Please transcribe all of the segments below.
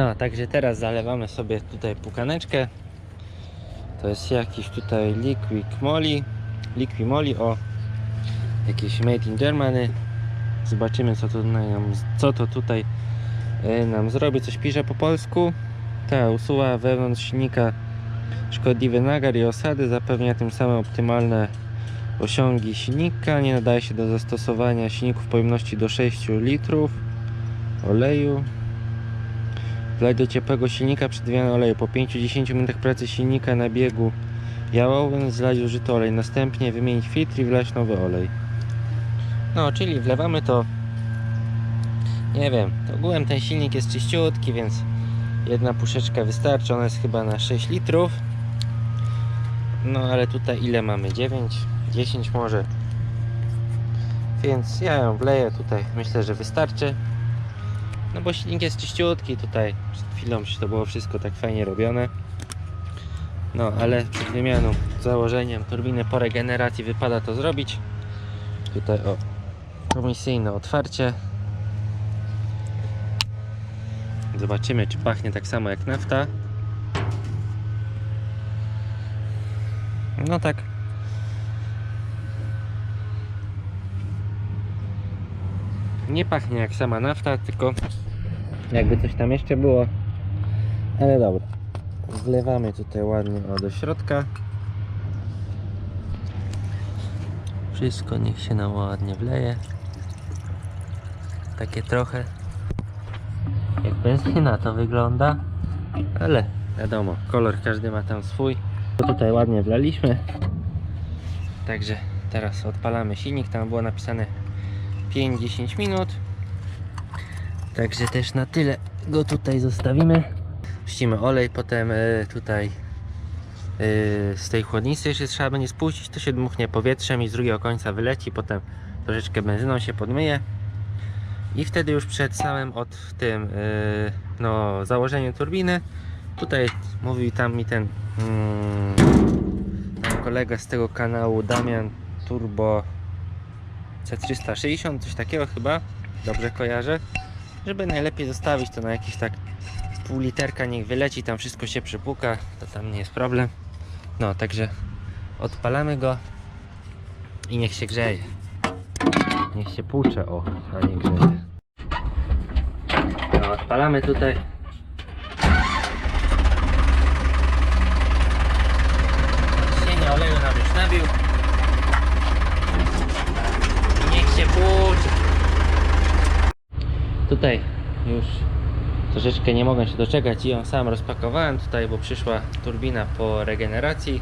No, także teraz zalewamy sobie tutaj pukaneczkę. To jest jakiś tutaj liquid moli. Liquid moli, o. Jakiś made in Germany. Zobaczymy co to nam, co to tutaj e, nam zrobi. Coś pisze po polsku. Ta usuwa wewnątrz silnika szkodliwy nagar i osady, zapewnia tym samym optymalne osiągi silnika, nie nadaje się do zastosowania silników pojemności do 6 litrów oleju. Wlać do ciepłego silnika przedwiany oleju. Po 5-10 minutach pracy silnika na biegu jałowym zlać użyty olej. Następnie wymienić filtr i wlać nowy olej. No, czyli wlewamy to nie wiem, ogółem ten silnik jest czyściutki, więc jedna puszeczka wystarczy, ona jest chyba na 6 litrów no ale tutaj ile mamy? 9, 10 może więc ja ją wleję tutaj myślę, że wystarczy no bo silnik jest czyściutki tutaj przed chwilą to było wszystko tak fajnie robione. No ale przed wymianą założeniem turbiny po regeneracji wypada to zrobić. Tutaj o komisyjne otwarcie. Zobaczymy czy pachnie tak samo jak nafta. No tak. Nie pachnie jak sama nafta, tylko jakby coś tam jeszcze było. Ale dobra. Wlewamy tutaj ładnie o, do środka. Wszystko niech się nam ładnie wleje. Takie trochę jak benzyna to wygląda. Ale wiadomo, kolor każdy ma tam swój. Tutaj ładnie wlaliśmy. Także teraz odpalamy silnik. Tam było napisane 5-10 minut. Także też na tyle go tutaj zostawimy. Puścimy olej, potem y, tutaj y, z tej chłodnicy jeszcze trzeba będzie spuścić. To się dmuchnie powietrzem i z drugiego końca wyleci. Potem troszeczkę benzyną się podmyje. I wtedy już przed samym od tym y, no, założeniem turbiny Tutaj mówił tam mi ten mm, kolega z tego kanału Damian Turbo C360, coś takiego chyba, dobrze kojarzę, żeby najlepiej zostawić to na jakiś tak pół literka, niech wyleci, tam wszystko się przypuka, to tam nie jest problem. No, także odpalamy go i niech się grzeje. Niech się płucze, o, a nie grzeje. No, odpalamy tutaj Ciśnienie oleju nam. I niech się płucze. Tutaj już troszeczkę nie mogę się doczekać i ją sam rozpakowałem tutaj, bo przyszła turbina po regeneracji.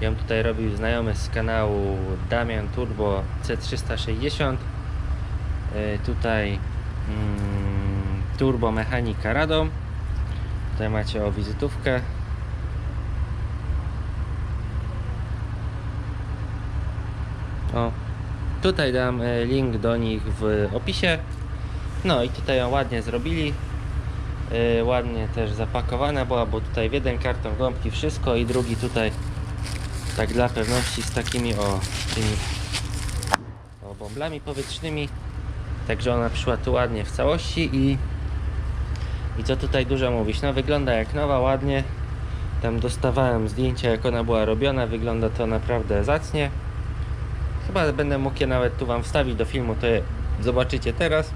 Ją tutaj robił znajomy z kanału Damian Turbo C360. Yy, tutaj mm, Turbo Mechanika Radom. Tutaj macie o wizytówkę. O, tutaj dam e, link do nich w opisie. No i tutaj ją ładnie zrobili. E, Ładnie też zapakowana była, bo tutaj w jeden karton gąbki wszystko i drugi tutaj tak dla pewności z takimi o tymi o, bąblami powietrznymi. Także ona przyszła tu ładnie w całości i i co tutaj dużo mówić, no wygląda jak nowa, ładnie. Tam dostawałem zdjęcia jak ona była robiona, wygląda to naprawdę zacnie. Chyba będę mógł je nawet tu Wam wstawić do filmu, to je zobaczycie teraz.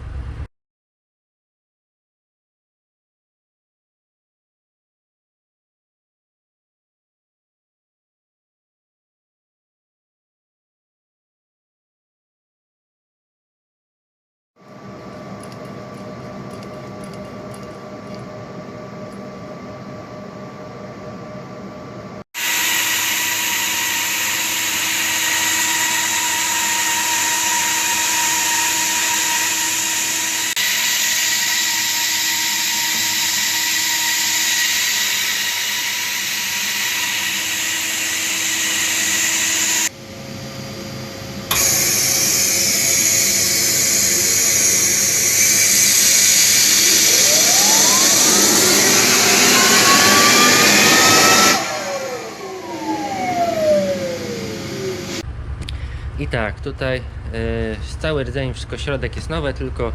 I tak, tutaj yy, cały rdzeń, wszystko środek jest nowe, tylko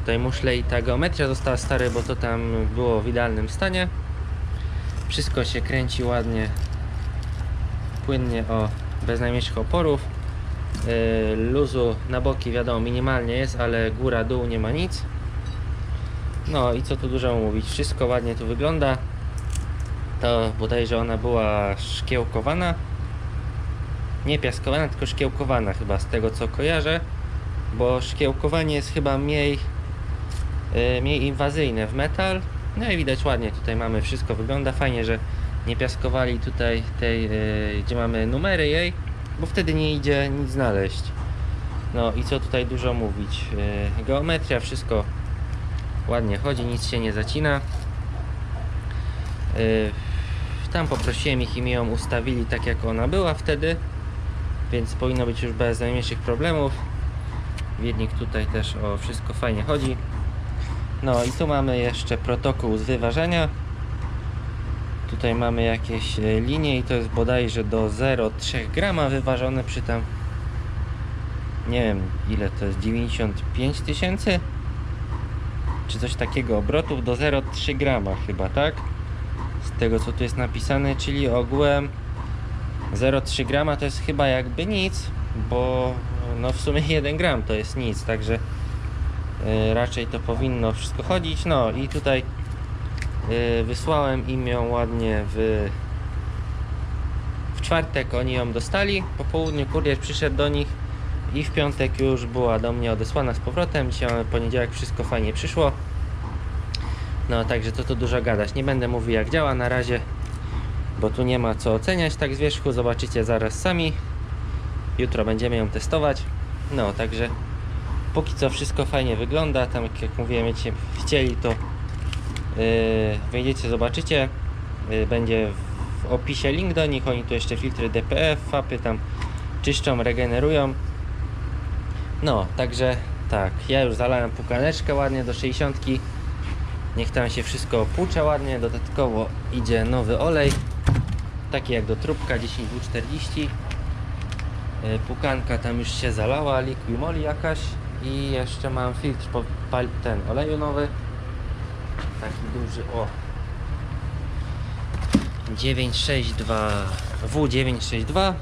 tutaj muszle i ta geometria została stary, bo to tam było w idealnym stanie. Wszystko się kręci ładnie, płynnie, o, bez najmniejszych oporów. Yy, luzu na boki wiadomo minimalnie jest, ale góra, dół nie ma nic. No i co tu dużo mówić, wszystko ładnie tu wygląda. To bodajże ona była szkiełkowana. Nie piaskowana, tylko szkiełkowana chyba z tego co kojarzę. Bo szkiełkowanie jest chyba mniej, yy, mniej inwazyjne w metal. No i widać ładnie tutaj mamy wszystko wygląda fajnie, że nie piaskowali tutaj tej, yy, gdzie mamy numery jej, bo wtedy nie idzie nic znaleźć. No i co tutaj dużo mówić. Yy, geometria, wszystko ładnie chodzi, nic się nie zacina. Tam poprosiłem ich i mi ją ustawili tak jak ona była wtedy, więc powinno być już bez najmniejszych problemów. Wiednik tutaj też o wszystko fajnie chodzi. No i tu mamy jeszcze protokół z wyważenia. Tutaj mamy jakieś e, linie i to jest bodajże do 0,3 grama wyważone przy tam nie wiem ile to jest 95 tysięcy czy coś takiego obrotów do 0,3 grama chyba tak z tego co tu jest napisane czyli ogółem 0,3 grama to jest chyba jakby nic bo no w sumie 1 gram to jest nic także y, raczej to powinno wszystko chodzić. No i tutaj y, wysłałem im ją ładnie w w czwartek. Oni ją dostali. Po południu kurier przyszedł do nich i w piątek już była do mnie odesłana z powrotem. Dzisiaj poniedziałek wszystko fajnie przyszło. No także to tu dużo gadać. Nie będę mówił jak działa. Na razie bo tu nie ma co oceniać tak z wierzchu zobaczycie zaraz sami. Jutro będziemy ją testować. No także póki co wszystko fajnie wygląda. Tam jak, mówiłem będziecie chcieli to yy, wejdziecie zobaczycie. Yy, będzie w opisie link do nich. Oni tu jeszcze filtry DPF fapy tam czyszczą regenerują. No także tak. Ja już zalałem pukaneczkę ładnie do 60 niech tam się wszystko opłucze ładnie. Dodatkowo idzie nowy olej taki jak do trubka 10W40 Yy, pukanka tam już się zalała liquimoli jakaś. I jeszcze mam filtr pal- ten oleju nowy taki duży o. 962 W962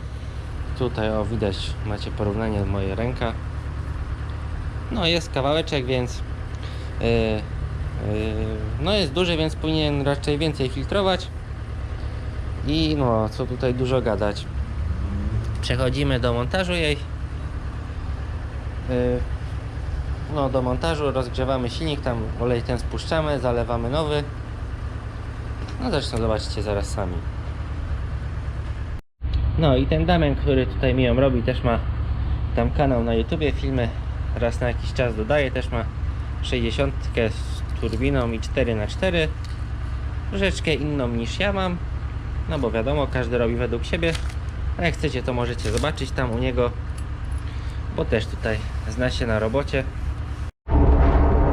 tutaj o widać macie porównanie mojej ręka. No jest kawałeczek więc yy, yy, no jest duży więc powinien raczej więcej filtrować i no co tutaj dużo gadać. Przechodzimy do montażu jej. Yy, no do montażu rozgrzewamy silnik tam olej ten spuszczamy zalewamy nowy. No zresztą zobaczycie zaraz sami. No i ten Damian, który tutaj mi ją robi też ma tam kanał na YouTubie filmy raz na jakiś czas dodaje też ma 60 z turbiną i 4x4 troszeczkę inną niż ja mam no bo wiadomo każdy robi według siebie a jak chcecie to możecie zobaczyć tam u niego bo też tutaj zna się na robocie.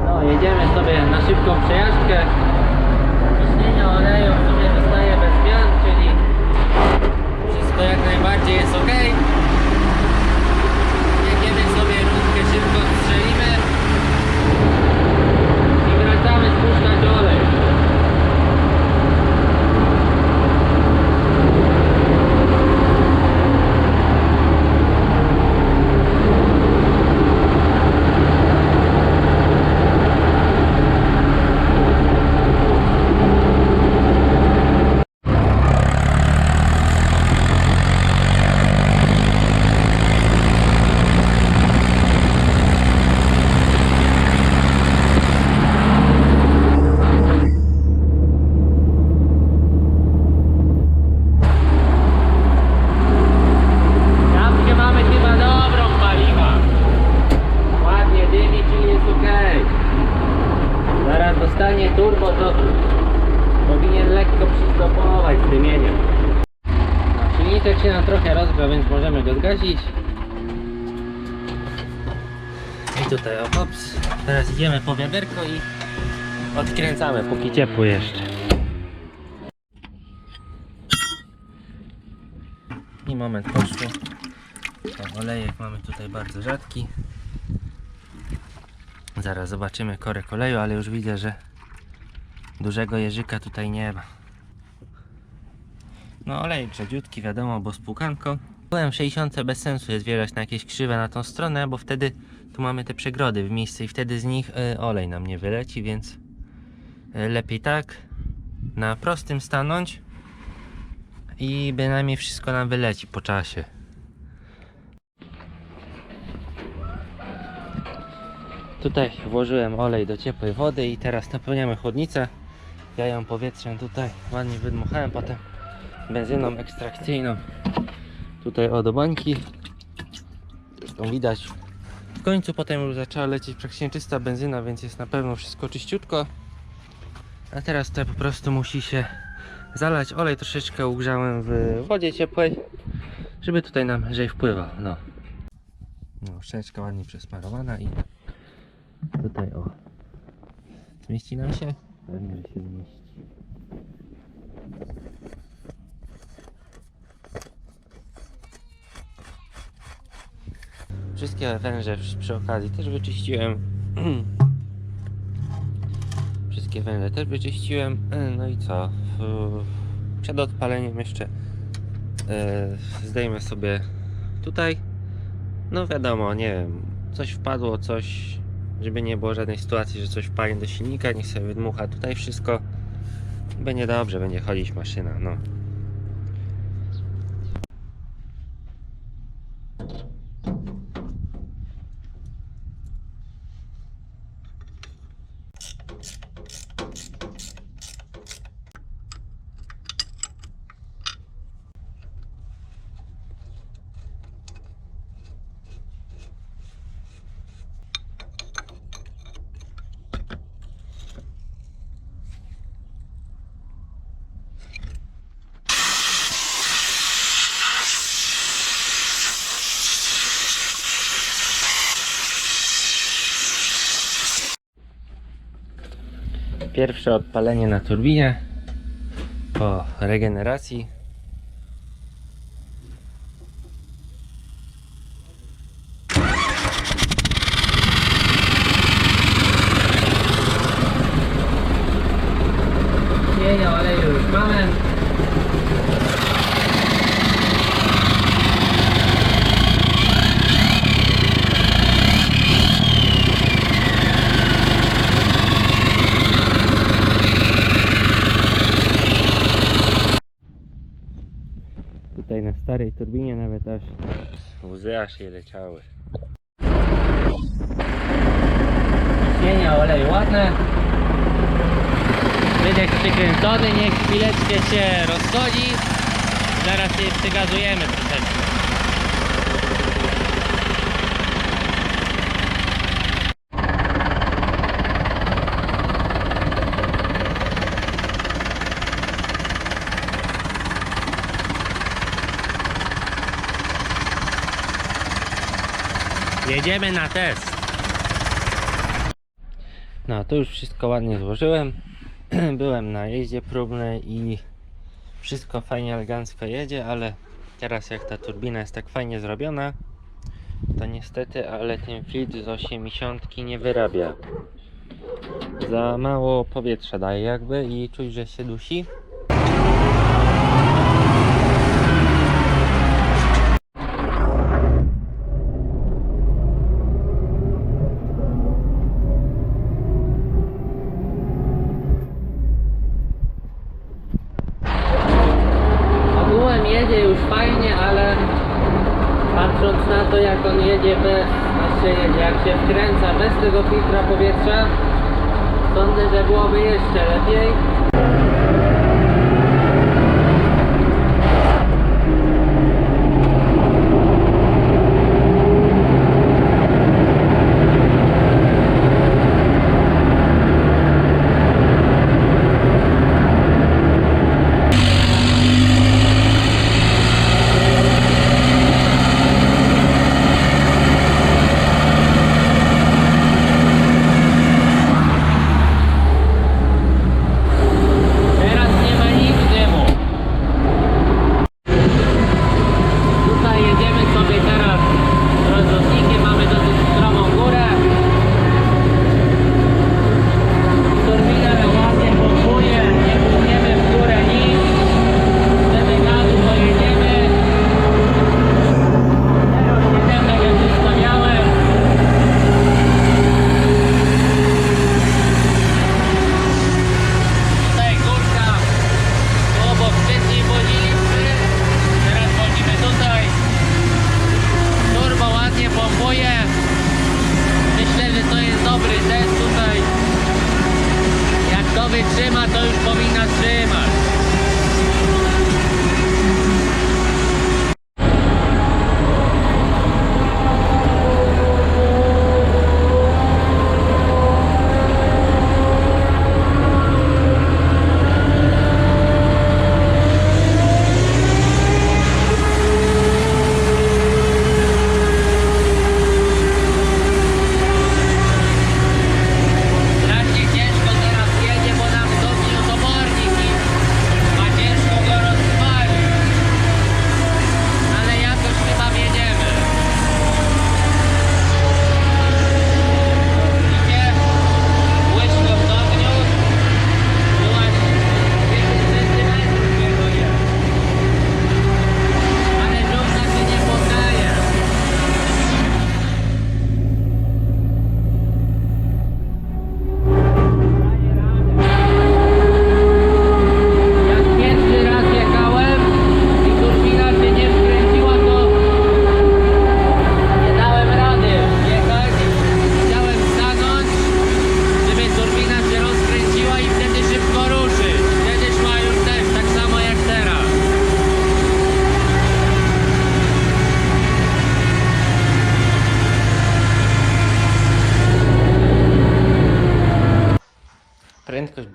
No jedziemy sobie na szybką przejażdżkę. Ciśnienie oleju w sumie zostaje bez zmian czyli wszystko jak najbardziej jest ok jedziemy sobie rundkę szybko strzelimy i wracamy spuszczać olej Jamkę mamy chyba dobrą paliwa. Ładnie dymi, czyli jest ok. Zaraz dostanie turbo, to powinien lekko przystopować z dymieniem. No, silniczek się nam trochę rozgrzał, więc możemy go zgasić. I tutaj o hops. Teraz idziemy po wiaderko i odkręcamy, póki ciepło jeszcze. I moment poszło. Olejek mamy tutaj bardzo rzadki. Zaraz zobaczymy korek oleju, ale już widzę, że dużego jeżyka tutaj nie ma. No olej grzebiutki, wiadomo, bo spłukanką. Byłem w 60 bez sensu jest wjeżdżać na jakieś krzywe na tą stronę, bo wtedy tu mamy te przegrody w miejsce i wtedy z nich y, olej nam nie wyleci, więc y, lepiej tak na prostym stanąć i bynajmniej wszystko nam wyleci po czasie. Tutaj włożyłem olej do ciepłej wody i teraz napełniamy chłodnicę. Ja ją powietrzem tutaj ładnie wydmuchałem, potem benzyną ekstrakcyjną tutaj o do bańki. Zresztą widać w końcu potem już zaczęła lecieć praktycznie czysta benzyna, więc jest na pewno wszystko czyściutko. A teraz tutaj po prostu musi się zalać olej, troszeczkę ugrzałem w wodzie ciepłej, żeby tutaj nam lżej wpływał. No, no troszeczkę ładnie przesmarowana i tutaj o zmieści nam się? Pewnie, się zmieści. Wszystkie węże przy- okazji też wyczyściłem. Wszystkie węże też wyczyściłem. No i co? Przed odpaleniem jeszcze e, zdejmę sobie tutaj. No wiadomo, nie wiem, coś wpadło, coś, żeby nie było żadnej sytuacji, że coś wpadnie do silnika, niech sobie wydmucha tutaj wszystko. Będzie dobrze, będzie chodzić maszyna, no. Pierwsze odpalenie na turbinie po regeneracji. Cienia oleju już mamy. Tutaj na starej turbinie nawet aż łzy aż jej leciały. Cienia oleju ładne. Wydech przykręcony, niech chwileczkę się rozchodzi. Zaraz je przygazujemy troszeczkę. Jedziemy na test. No, to już wszystko ładnie złożyłem. Byłem na jeździe próbnej i wszystko fajnie elegancko jedzie, ale teraz jak ta turbina jest tak fajnie zrobiona, to niestety, ale ten filtr z 80 nie wyrabia. Za mało powietrza daje jakby i czuć, że się dusi.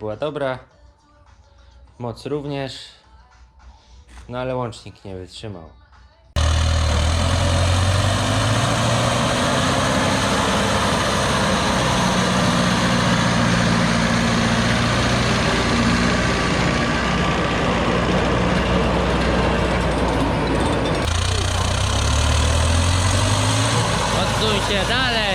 była dobra. Moc również. No ale łącznik nie wytrzymał. Odsuń się dalej!